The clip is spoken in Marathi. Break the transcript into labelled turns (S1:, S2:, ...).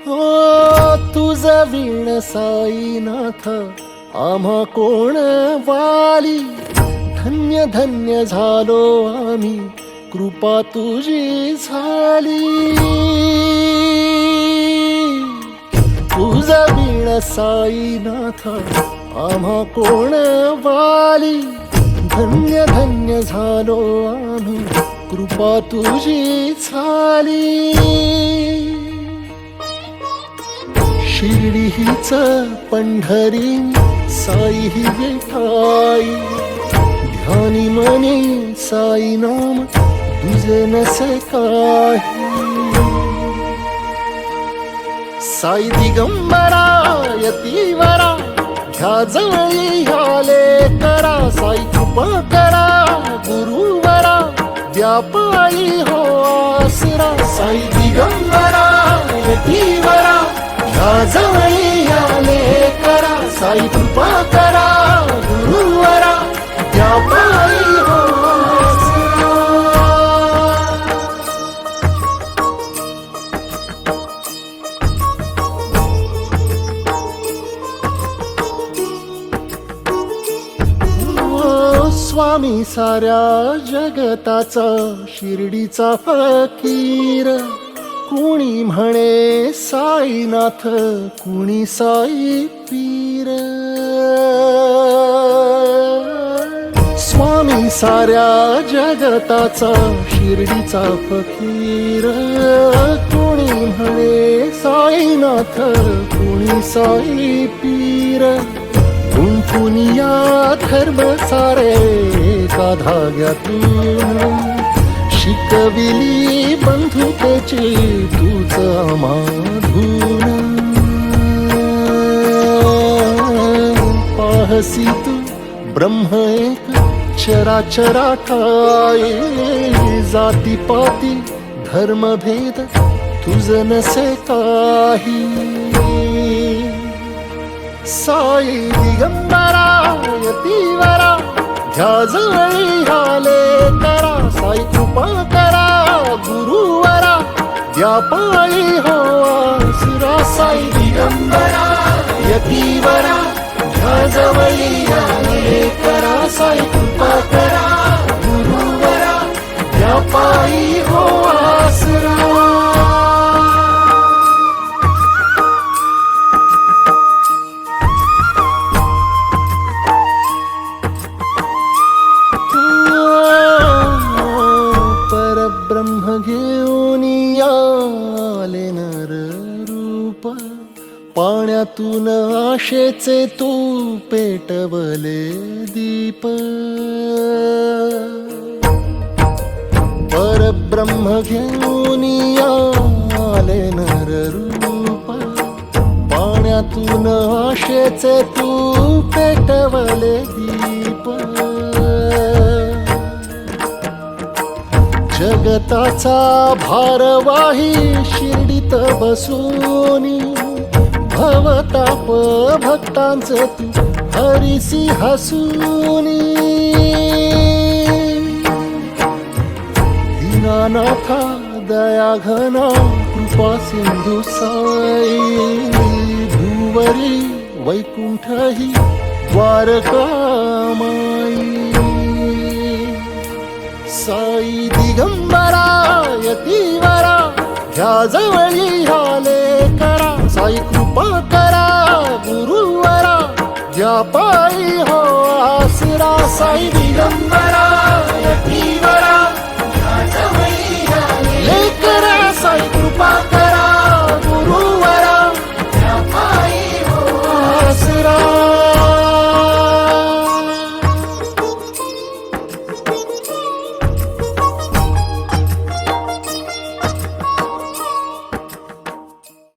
S1: हो तुझ वीण साईनाथ आम्हा कोण वाली? धन्य धन्य झालो आम्ही कृपा तुझी झाली. तुझ वीण साईनाथ आम्हा कोण वाली? धन्य धन्य झालो आम्ही कृपा तुझी झाली. शिर्डी हीच पंढरी साई ही विठाई ध्यानी मने साई नाम तुझे नसे काही. साई दिगंबरा यतीवरा ह्या जवळी ह्याले करा. साई कृपा करा गुरुवरा व्यापारी हो आसरा. साई दिगंबरा यतीवरा ह्या जवळी ह्याले करा साई कृपा करा गुरुवरा व्यापारी हो. स्वामी साऱ्या जगताचा शिर्डीचा फकीर. कुणी म्हणे साईनाथ कुणी साई पीर. स्वामी साऱ्या जगताचा शिर्डीचा फकीर. कुणी म्हणे साईनाथ कुणी साई पीर. गुंफुनिया धर्म सारे एका धाग्यातून. शिकविली बंधुतेची तूच माधून पाहसी तू ब्रह्म एक चराचरा ठाई जाती पाती धर्मभेद तुझ नसे काही. साई दिगंबरा यतीवरा ह्या आले करा. व्यापारी हो आसरा साई दिगंबरा यतीवरा ह्या जवळी ह्याले करा साई कृपा करा गुरुवरा हो आसरा परब्रह्म घेऊन पाण्यातून आशेचे तू पेटवले दीप. परब्रह्म घेऊन आले नर रूप पाण्यातून आशेचे तू पेटवले दीप. जगताचा भारवाही चित्त बसूनी भवताप भक्तांच तू हरिसी हसूनी दीनानाथा दया घना कृपा सिंधू साई भूवरी वैकुंठ ही द्वारकामाई. साई दिगंबरा यतीवरा घ्या जवळी आले करा साई कृपा करा गुरुवरा. घ्या पायी हो आसरा साई दिगंबर